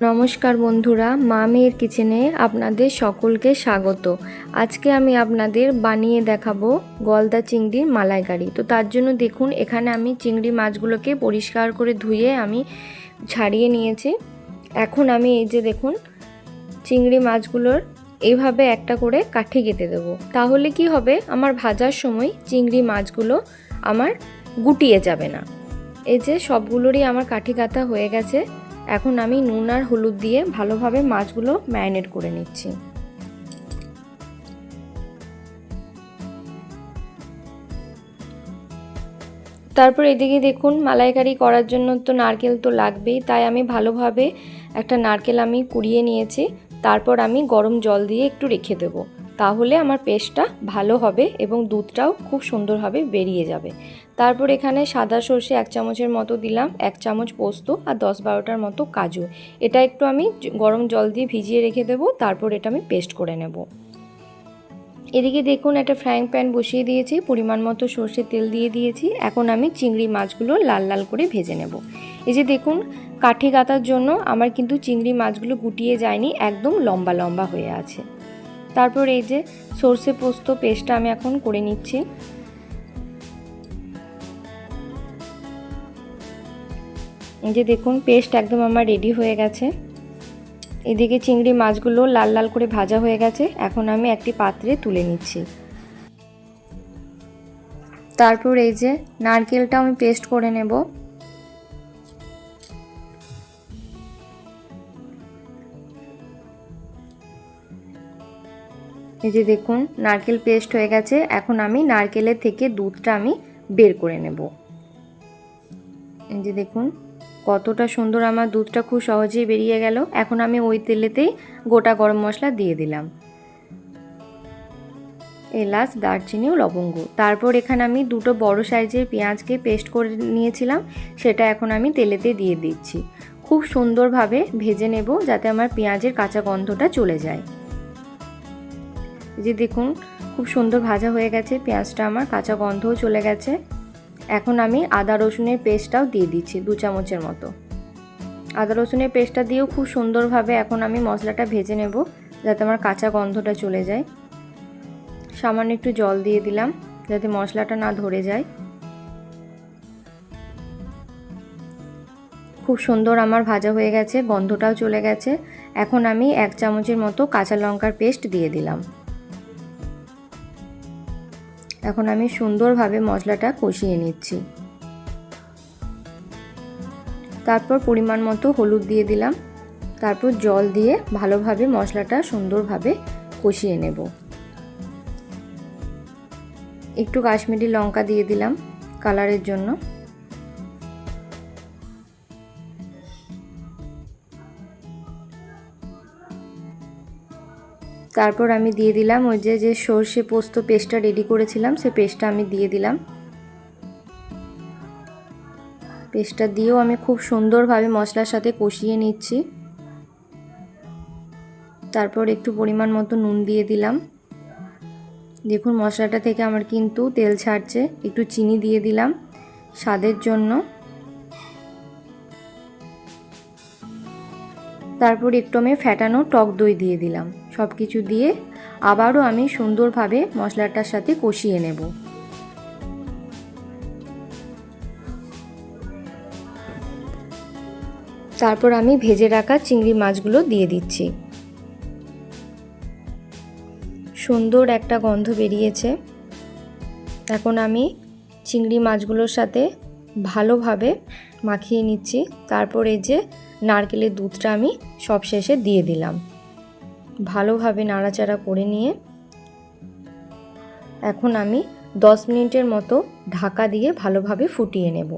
নমস্কার বন্ধুরা, মা মেয়ের কিচেনে আপনাদের সকলকে স্বাগত। আজকে আমি আপনাদের বানিয়ে দেখাবো গলদা চিংড়ির মালাইকারি। তো তার জন্য দেখুন, এখানে আমি চিংড়ি মাছগুলোকে পরিষ্কার করে ধুয়ে আমি ছাড়িয়ে নিয়েছি। এখন আমি এই যে দেখুন, চিংড়ি মাছগুলোর এইভাবে একটা করে কাঠি কেটে দেবো। তাহলে কি হবে? আমার ভাজার সময় চিংড়ি মাছগুলো আমার গুটিয়ে যাবে না। এই যে সবগুলোরই আমার কাঠি কাটা হয়ে গেছে। এখন আমি নুন আর হলুদ দিয়ে ভালোভাবে মাছগুলো ম্যারিনেট করে নিচ্ছি। তারপর এদিকে দেখুন, মালাইকারি করার জন্য তো নারকেল তো লাগবেই, তাই আমি ভালোভাবে একটা নারকেল আমি কুড়িয়ে নিয়েছি। তারপর আমি গরম জল দিয়ে একটু রেখে দেব। তাহলে আমার পেস্টটা ভালো হবে এবং দুধটাও খুব সুন্দরভাবে বেরিয়ে যাবে। তারপর এখানে সাদা সর্ষে এক চামচের মতো দিলাম, এক চামচ পোস্ত আর দশ বারোটার মতো কাজু। এটা একটু আমি গরম জল দিয়ে ভিজিয়ে রেখে দেবো, তারপর এটা আমি পেস্ট করে নেব। এদিকে দেখুন একটা ফ্রাইং প্যান বসিয়ে দিয়েছি, পরিমাণ মতো সর্ষের তেল দিয়ে দিয়েছি। এখন আমি চিংড়ি মাছগুলো লাল লাল করে ভেজে নেব। এই যে দেখুন, কাঠি গাতার জন্য আমার কিন্তু চিংড়ি মাছগুলো গুটিয়ে যায়নি, একদম লম্বা লম্বা হয়ে আছে। তারপর এই যে সর্ষে পোস্ত পেস্টটা আমি এখন করে নিচ্ছি। যে দেখুন, পেস্ট একদম আমার রেডি হয়ে গেছে। এদিকে চিংড়ি মাছগুলো লাল লাল করে ভাজা হয়ে গেছে। এখন আমি একটি পাত্রে তুলে নিচ্ছি। তারপর এই যে নারকেলটা আমি পেস্ট করে নেব। এই যে দেখুন, নারকেল পেস্ট হয়ে গেছে। এখন আমি নারকেলের থেকে দুধটা আমি বের করে নেব। এই যে দেখুন, কতটা সুন্দর আমার দুধটা খুব সহজেই বেরিয়ে গেল। এখন আমি ওই তেলেতেই গোটা গরম মশলা দিয়ে দিলাম। এলাচ, দারচিনি ও লবঙ্গ। তারপর এখানে আমি দুটো বড় সাইজের পেঁয়াজকে পেস্ট করে নিয়েছিলাম। সেটা এখন আমি তেলেতে দিয়ে দিচ্ছি। খুব সুন্দরভাবে ভেজে নেব যাতে আমার পেঁয়াজের কাঁচা গন্ধটা চলে যায়। যে দেখুন, খুব সুন্দর ভাজা হয়ে গেছে, পেঁয়াজটা আমার কাঁচা গন্ধও চলে গেছে। এখন আমি আদা রসুনের পেস্টটাও দিয়ে দিচ্ছি দু চামচের মতো। আদা রসুনের পেস্টটা দিয়েও খুব সুন্দরভাবে এখন আমি মশলাটা ভেজে নেব, যাতে আমার কাঁচা গন্ধটা চলে যায়। সামান্য একটু জল দিয়ে দিলাম, যাতে মশলাটা না ধরে যায়। খুব সুন্দর আমার ভাজা হয়ে গেছে, গন্ধটাও চলে গেছে। এখন আমি এক চামচের মতো কাঁচা লঙ্কার পেস্ট দিয়ে দিলাম। এখন আমি সুন্দরভাবে মশলাটা কষিয়ে নিচ্ছি। তারপর পরিমাণ মতো হলুদ দিয়ে দিলাম। তারপর জল দিয়ে ভালোভাবে মশলাটা সুন্দরভাবে কষিয়ে নেব। একটু কাশ্মীরি লঙ্কা দিয়ে দিলাম কালারের জন্য। তারপর আমি দিয়ে দিলাম ওই যে যে সর্ষে পোস্ত পেস্টটা রেডি করেছিলাম, সে পেস্টটা আমি দিয়ে দিলাম। পেস্টটা দিয়েও আমি খুব সুন্দরভাবে মশলার সাথে কষিয়ে নিচ্ছি। তারপর একটু পরিমাণ মতো নুন দিয়ে দিলাম। দেখুন মশলাটা থেকে আমার কিন্তু তেল ছাড়ছে, একটু চিনি দিয়ে দিলাম স্বাদের জন্য। তারপর একটু আমি ফ্যাটানো টক দই দিয়ে দিলাম। সব কিছু দিয়ে আবারও আমি সুন্দরভাবে মশলাটার সাথে কষিয়ে নেব। তারপর আমি ভেজে রাখা চিংড়ি মাছগুলো দিয়ে দিচ্ছি। সুন্দর একটা গন্ধ বেরিয়েছে। এখন আমি চিংড়ি মাছগুলোর সাথে ভালোভাবে মাখিয়ে নিচ্ছি। তারপর এই যে নারকেলের দুধটা আমি সব শেষে দিয়ে দিলাম। ভালোভাবে নাড়াচাড়া করে নিয়ে এখন আমি দশ মিনিটের মতো ঢাকা দিয়ে ভালোভাবে ফুটিয়ে নেব।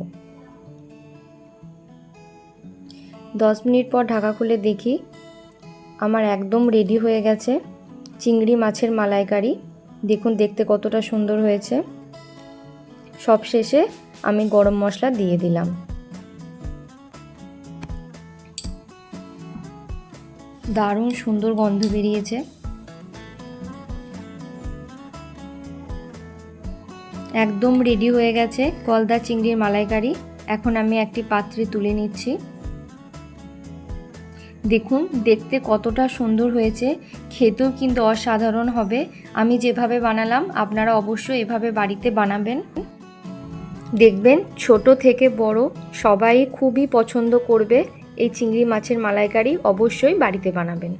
দশ মিনিট পর ঢাকা খুলে দেখি আমার একদম রেডি হয়ে গেছে চিংড়ি মাছের মালাইকারি। দেখুন, দেখতে কতটা সুন্দর হয়েছে। সব শেষে আমি গরম মশলা দিয়ে দিলাম। দারুণ সুন্দর গন্ধ বেরিয়েছে। একদম রেডি হয়ে গেছে গলদা চিংড়ির মালাইকারি। এখন আমি একটি পাত্রে তুলে নিচ্ছি। দেখুন, দেখতে কতটা সুন্দর হয়েছে। খেতেও কিন্তু অসাধারণ হবে। আমি যেভাবে বানালাম, আপনারা অবশ্যই এভাবে বাড়িতে বানাবেন। দেখবেন, ছোট থেকে বড় সবাই খুবই পছন্দ করবে। এই চিংড়ি মাছের মালাইকারি অবশ্যই বাড়িতে বানাবেন।